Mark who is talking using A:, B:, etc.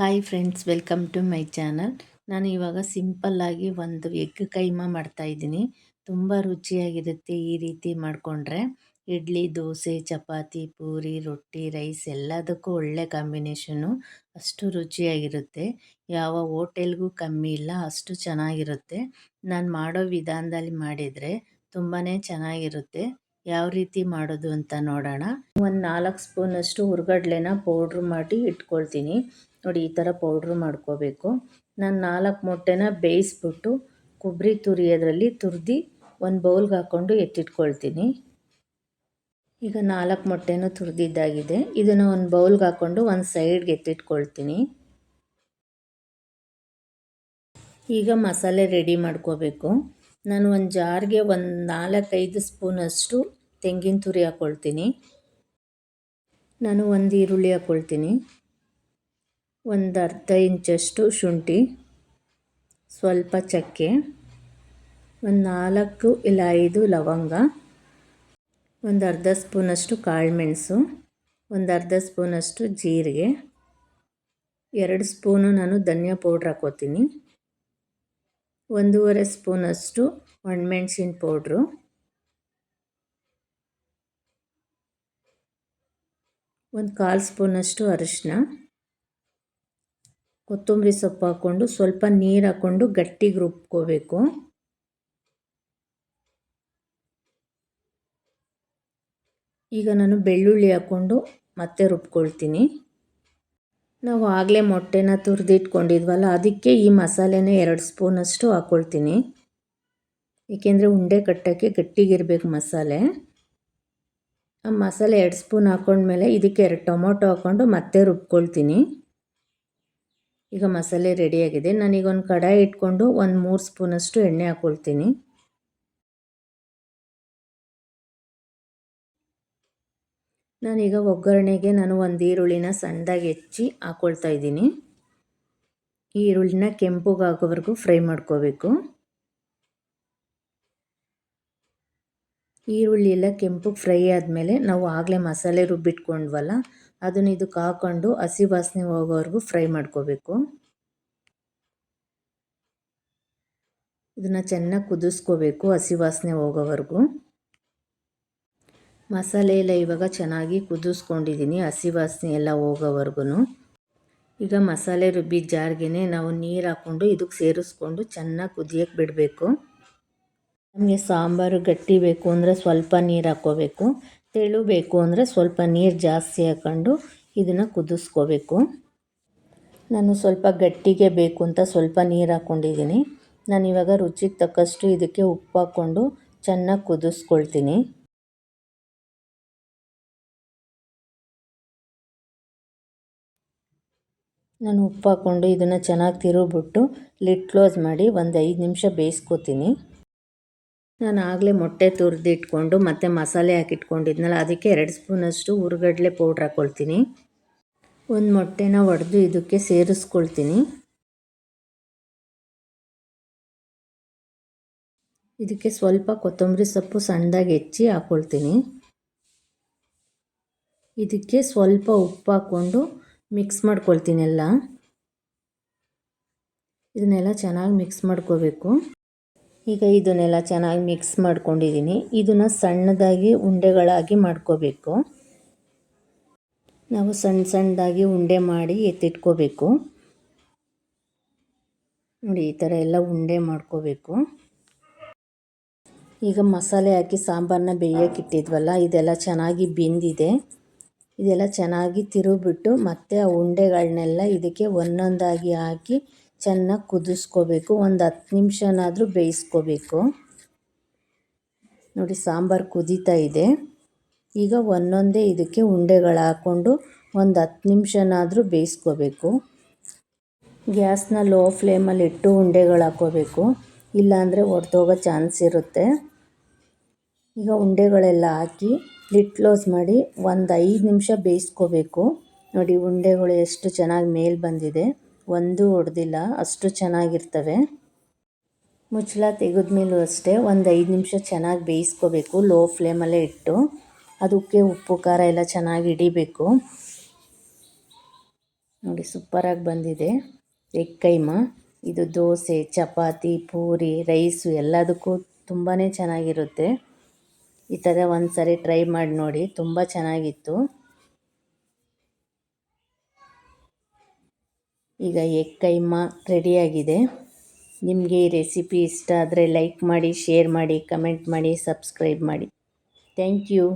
A: Hi friends welcome to my channel ನಾನು ಇವಾಗ ಸಿಂಪಲ್ಲಾಗಿ ಒಂದು ಎಗ್ ಕೈಮಾ ಮಾಡ್ತಾಯಿದ್ದೀನಿ ತುಂಬ ರುಚಿಯಾಗಿರುತ್ತೆ ಈ ರೀತಿ ಮಾಡಿಕೊಂಡ್ರೆ. ಇಡ್ಲಿ, ದೋಸೆ, ಚಪಾತಿ, ಪೂರಿ, ರೊಟ್ಟಿ, ರೈಸ್ ಎಲ್ಲದಕ್ಕೂ ಒಳ್ಳೆ ಕಾಂಬಿನೇಷನು ಅಷ್ಟು ರುಚಿಯಾಗಿರುತ್ತೆ. ಯಾವ ಹೋಟೆಲ್ಗೂ ಕಮ್ಮಿ ಇಲ್ಲ, ಅಷ್ಟು ಚೆನ್ನಾಗಿರುತ್ತೆ. ನಾನು ಮಾಡೋ ವಿಧಾನದಲ್ಲಿ ಮಾಡಿದರೆ ತುಂಬಾ ಚೆನ್ನಾಗಿರುತ್ತೆ. ಯಾವ ರೀತಿ ಮಾಡೋದು ಅಂತ ನೋಡೋಣ. ಒಂದು ನಾಲ್ಕು ಸ್ಪೂನಷ್ಟು ಹುರ್ಗಡ್ಲೆನ ಪೌಡ್ರ್ ಮಾಡಿ ಇಟ್ಕೊಳ್ತೀನಿ. ನೋಡಿ, ಈ ಥರ ಪೌಡ್ರ್ ಮಾಡ್ಕೋಬೇಕು. ನಾನು ನಾಲ್ಕು ಮೊಟ್ಟೆನ ಬೇಯಿಸ್ಬಿಟ್ಟು ಕೊಬ್ಬರಿ ತುರಿಯೋದ್ರಲ್ಲಿ ತುರಿದು ಒಂದು ಬೌಲ್ಗೆ ಹಾಕ್ಕೊಂಡು ಎತ್ತಿಟ್ಕೊಳ್ತೀನಿ. ಈಗ ನಾಲ್ಕು ಮೊಟ್ಟೆನೂ ತುರಿದಿದ್ದಾಗಿದೆ. ಇದನ್ನು ಒಂದು ಬೌಲ್ಗೆ ಹಾಕ್ಕೊಂಡು ಒಂದು ಸೈಡ್ಗೆ ಎತ್ತಿಟ್ಕೊಳ್ತೀನಿ. ಈಗ ಮಸಾಲೆ ರೆಡಿ ಮಾಡ್ಕೋಬೇಕು. ನಾನು ಒಂದು ಜಾರ್ಗೆ ಒಂದು ನಾಲ್ಕೈದು ಸ್ಪೂನಷ್ಟು ತೆಂಗಿನ ತುರಿ ಹಾಕ್ಕೊಳ್ತೀನಿ ನಾನು ಒಂದು ಈರುಳ್ಳಿ ಹಾಕ್ಕೊಳ್ತೀನಿ ಒಂದು ಅರ್ಧ ಇಂಚಷ್ಟು ಶುಂಠಿ, ಸ್ವಲ್ಪ ಚಕ್ಕೆ, ಒಂದು ನಾಲ್ಕು ಇಲ್ಲ ಐದು ಲವಂಗ ಒಂದು ಅರ್ಧ ಸ್ಪೂನಷ್ಟು ಕಾಳುಮೆಣಸು ಒಂದು ಅರ್ಧ ಸ್ಪೂನಷ್ಟು ಜೀರಿಗೆ, ಎರಡು ಸ್ಪೂನು ನಾನು ಧನಿಯಾ ಪೌಡ್ರ್ ಹಾಕೋತೀನಿ, ಒಂದೂವರೆ ಸ್ಪೂನಷ್ಟು ಒಣಮೆಣ್ಸಿನ ಪೌಡ್ರು, ಒಂದು ಕಾಲು ಸ್ಪೂನಷ್ಟು ಅರಿಶಿನ ಕೊತ್ತಂಬರಿ ಸೊಪ್ಪು ಹಾಕ್ಕೊಂಡು ಸ್ವಲ್ಪ ನೀರು ಹಾಕ್ಕೊಂಡು ಗಟ್ಟಿಗೆ ರುಬ್ಕೋಬೇಕು. ಈಗ ನಾನು ಬೆಳ್ಳುಳ್ಳಿ ಹಾಕ್ಕೊಂಡು ಮತ್ತೆ ರುಬ್ಕೊಳ್ತೀನಿ. ನಾವು ಆಗಲೇ ಮೊಟ್ಟೆನ ತುರಿದಿಟ್ಕೊಂಡಿದ್ವಲ್ಲ, ಅದಕ್ಕೆ ಈ ಮಸಾಲೆನೇ ಎರಡು ಸ್ಪೂನಷ್ಟು ಹಾಕ್ಕೊಳ್ತೀನಿ ಏಕೆಂದರೆ ಉಂಡೆ ಕಟ್ಟೋಕ್ಕೆ ಗಟ್ಟಿಗಿರ್ಬೇಕು ಮಸಾಲೆ. ಆ ಮಸಾಲೆ ಎರಡು ಸ್ಪೂನ್ ಹಾಕ್ಕೊಂಡ್ಮೇಲೆ ಇದಕ್ಕೆ ಎರಡು ಟೊಮೊಟೊ ಹಾಕ್ಕೊಂಡು ಮತ್ತೆ ರುಬ್ಕೊಳ್ತೀನಿ. ಈಗ ಮಸಾಲೆ ರೆಡಿಯಾಗಿದೆ. ನಾನೀಗ ಒಂದು ಕಡಾಯಿ ಇಟ್ಕೊಂಡು ಒಂದು ಮೂರು ಸ್ಪೂನಷ್ಟು ಎಣ್ಣೆ ಹಾಕ್ಕೊಳ್ತೀನಿ ನಾನೀಗ ಒಗ್ಗರಣೆಗೆ ನಾನು ಒಂದು ಈರುಳ್ಳಿನ ಸಣ್ಣದಾಗಿ ಹೆಚ್ಚಿ ಹಾಕ್ಕೊಳ್ತಾ ಇದ್ದೀನಿ. ಈರುಳ್ಳಿನ ಕೆಂಪುಗಾಗೋವರೆಗೂ ಫ್ರೈ ಮಾಡ್ಕೋಬೇಕು. ಈರುಳ್ಳಿ ಎಲ್ಲ ಕೆಂಪಗೆ ಫ್ರೈ ಆದಮೇಲೆ ನಾವು ಆಗಲೇ ಮಸಾಲೆ ರುಬ್ಬಿಟ್ಕೊಂಡ್ವಲ್ಲ, ಅದನ್ನು ಇದಕ್ಕೆ ಹಾಕ್ಕೊಂಡು ಹಸಿ ವಾಸನೆ ಹೋಗೋವರೆಗೂ ಫ್ರೈ ಮಾಡ್ಕೋಬೇಕು. ಇದನ್ನು ಚೆನ್ನಾಗಿ ಕುದಿಸ್ಕೋಬೇಕು ಹಸಿ ವಾಸನೆ ಹೋಗೋವರೆಗೂ. ಮಸಾಲೆ ಎಲ್ಲ ಇವಾಗ ಚೆನ್ನಾಗಿ ಕುದಿಸ್ಕೊಂಡಿದ್ದೀನಿ ಹಸಿ ವಾಸನೆ ಎಲ್ಲ ಹೋಗೋವರೆಗೂ ಈಗ ಮಸಾಲೆ ರುಬ್ಬಿದ ಜಾರ್ಗೆ ನಾವು ನೀರು ಹಾಕ್ಕೊಂಡು ಇದಕ್ಕೆ ಸೇರಿಸ್ಕೊಂಡು ಚೆನ್ನಾಗಿ ಕುದಿಯೋಕ್ಕೆ ಬಿಡಬೇಕು. ನಮಗೆ ಸಾಂಬಾರು ಗಟ್ಟಿ ಬೇಕು ಅಂದರೆ ಸ್ವಲ್ಪ ನೀರು ಹಾಕ್ಕೋಬೇಕು. ತೆಳು ಬೇಕು ಅಂದರೆ ಸ್ವಲ್ಪ ನೀರು ಜಾಸ್ತಿ ಹಾಕ್ಕೊಂಡು ಇದನ್ನು ಕುದಿಸ್ಕೋಬೇಕು. ನಾನು ಸ್ವಲ್ಪ ಗಟ್ಟಿಗೆ ಬೇಕು ಅಂತ ಸ್ವಲ್ಪ ನೀರು ಹಾಕ್ಕೊಂಡಿದ್ದೀನಿ ನಾನು ಇವಾಗ ರುಚಿಗೆ ತಕ್ಕಷ್ಟು ಇದಕ್ಕೆ ಉಪ್ಪು ಹಾಕ್ಕೊಂಡು ಚೆನ್ನಾಗಿ ಕುದಿಸ್ಕೊಳ್ತೀನಿ. ನಾನು ಉಪ್ಪು ಹಾಕ್ಕೊಂಡು ಇದನ್ನು ಚೆನ್ನಾಗಿ ತಿರುಗಿಬಿಟ್ಟು ಲಿಡ್ ಕ್ಲೋಸ್ ಮಾಡಿ ಒಂದು ಐದು ನಿಮಿಷ ಬೇಯಿಸ್ಕೊತೀನಿ. ನಾನು ಆಗಲೇ ಮೊಟ್ಟೆ ತುರಿದಿಟ್ಕೊಂಡು ಮತ್ತು ಮಸಾಲೆ ಹಾಕಿಟ್ಕೊಂಡಿದ್ನಲ್ಲ, ಅದಕ್ಕೆ ಎರಡು ಸ್ಪೂನಷ್ಟು ಹುರ್ಗಡ್ಲೆ ಪೌಡ್ರ್ ಹಾಕ್ಕೊಳ್ತೀನಿ ಒಂದು ಮೊಟ್ಟೆನ ಒಡೆದು ಇದಕ್ಕೆ ಸೇರಿಸ್ಕೊಳ್ತೀನಿ. ಇದಕ್ಕೆ ಸ್ವಲ್ಪ ಕೊತ್ತಂಬರಿ ಸೊಪ್ಪು ಸಣ್ಣದಾಗಿ ಹೆಚ್ಚಿ ಹಾಕ್ಕೊಳ್ತೀನಿ ಇದಕ್ಕೆ ಸ್ವಲ್ಪ ಉಪ್ಪು ಹಾಕ್ಕೊಂಡು ಮಿಕ್ಸ್ ಮಾಡ್ಕೊಳ್ತೀನಿ ಎಲ್ಲ. ಇದನ್ನೆಲ್ಲ ಚೆನ್ನಾಗಿ ಮಿಕ್ಸ್ ಮಾಡ್ಕೋಬೇಕು. ಈಗ ಇದನ್ನೆಲ್ಲ ಚೆನ್ನಾಗಿ ಮಿಕ್ಸ್ ಮಾಡ್ಕೊಂಡಿದ್ದೀನಿ. ಇದನ್ನು ಸಣ್ಣದಾಗಿ ಉಂಡೆಗಳಾಗಿ ಮಾಡ್ಕೋಬೇಕು. ನಾವು ಸಣ್ಣ ಸಣ್ಣದಾಗಿ ಉಂಡೆ ಮಾಡಿ ಎತ್ತಿಟ್ಕೋಬೇಕು. ನೋಡಿ, ಈ ಥರ ಎಲ್ಲ ಉಂಡೆ ಮಾಡ್ಕೋಬೇಕು. ಈಗ ಮಸಾಲೆ ಹಾಕಿ ಸಾಂಬಾರನ್ನ ಬೇಯಕ್ಕೆ ಇಟ್ಟಿದ್ವಲ್ಲ, ಇದೆಲ್ಲ ಚೆನ್ನಾಗಿ ಬೆಂದಿದೆ. ಇದೆಲ್ಲ ಚೆನ್ನಾಗಿ ತಿರುಗಿಬಿಟ್ಟು ಮತ್ತೆ ಆ ಉಂಡೆಗಳನ್ನೆಲ್ಲ ಇದಕ್ಕೆ ಒಂದೊಂದಾಗಿ ಹಾಕಿ ಚೆನ್ನಾಗಿ ಕುದಿಸ್ಕೋಬೇಕು. ಒಂದು ಹತ್ತು ನಿಮಿಷನಾದರೂ ಬೇಯಿಸ್ಕೋಬೇಕು. ನೋಡಿ, ಸಾಂಬಾರು ಕುದೀತಾ ಇದೆ. ಈಗ ಒಂದೊಂದೇ ಇದಕ್ಕೆ ಉಂಡೆಗಳು ಹಾಕ್ಕೊಂಡು ಒಂದು ಹತ್ತು ನಿಮಿಷನಾದರೂ ಬೇಯಿಸ್ಕೋಬೇಕು. ಗ್ಯಾಸ್ನ ಲೋ ಫ್ಲೇಮಲ್ಲಿ ಇಟ್ಟು ಉಂಡೆಗಳು ಹಾಕ್ಕೋಬೇಕು. ಇಲ್ಲಾಂದರೆ ಒಡೆದೋಗೋ ಚಾನ್ಸ್ ಇರುತ್ತೆ. ಈಗ ಉಂಡೆಗಳೆಲ್ಲ ಹಾಕಿ ಲಿಟ್ ಕ್ಲೋಸ್ ಮಾಡಿ ಒಂದು ಐದು ನಿಮಿಷ ಬೇಯಿಸ್ಕೋಬೇಕು. ನೋಡಿ, ಉಂಡೆಗಳು ಎಷ್ಟು ಚೆನ್ನಾಗಿ ಮೇಲೆ ಬಂದಿದೆ. ಒಂದೂ ಒಡೆದಿಲ್ಲ, ಅಷ್ಟು ಚೆನ್ನಾಗಿರ್ತವೆ. ಮುಚ್ಚಳ ತೆಗೆದ್ಮೇಲೂ ಅಷ್ಟೇ ಒಂದು ಐದು ನಿಮಿಷ ಚೆನ್ನಾಗಿ ಬೇಯಿಸ್ಕೋಬೇಕು, ಲೋ ಫ್ಲೇಮಲ್ಲೇ ಇಟ್ಟು. ಅದಕ್ಕೆ ಉಪ್ಪು, ಖಾರ ಎಲ್ಲ ಚೆನ್ನಾಗಿ ಹಿಡಿಬೇಕು. ನೋಡಿ, ಸೂಪರಾಗಿ ಬಂದಿದೆ. ಎಗ್ ಕೈಮ ಇದು ದೋಸೆ, ಚಪಾತಿ, ಪೂರಿ, ರೈಸು ಎಲ್ಲದಕ್ಕೂ ತುಂಬಾ ಚೆನ್ನಾಗಿರುತ್ತೆ. ಈ ಥರ ಒಂದು ಸರಿ ಟ್ರೈ ಮಾಡಿ ನೋಡಿ, ತುಂಬ ಚೆನ್ನಾಗಿತ್ತು. ಈಗ ಎಗ್ ಕೈಮ ರೆಡಿಯಾಗಿದೆ. ನಿಮಗೆ ಈ ರೆಸಿಪಿ ಇಷ್ಟ ಆದರೆ ಲೈಕ್ ಮಾಡಿ, ಶೇರ್ ಮಾಡಿ, ಕಮೆಂಟ್ ಮಾಡಿ, ಸಬ್ಸ್ಕ್ರೈಬ್ ಮಾಡಿ. Thank you.